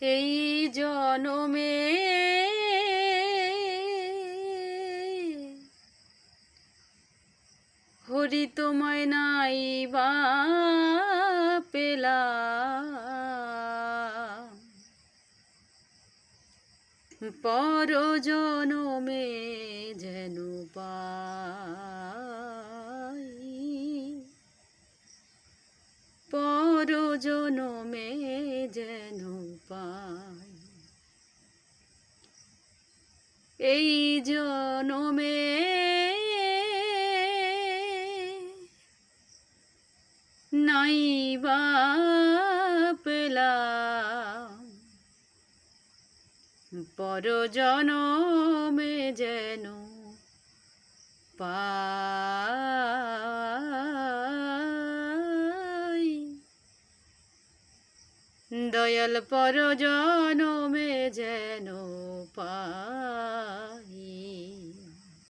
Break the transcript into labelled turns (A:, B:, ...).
A: এই জনমে হরি তোমায় নাই বা পেলাম পর জনমে যেন পর জনমে পাই। এই জনমে নাই বা পেলাম পর জনমে যেন পাই। দয়াল পর জন মে যেন পা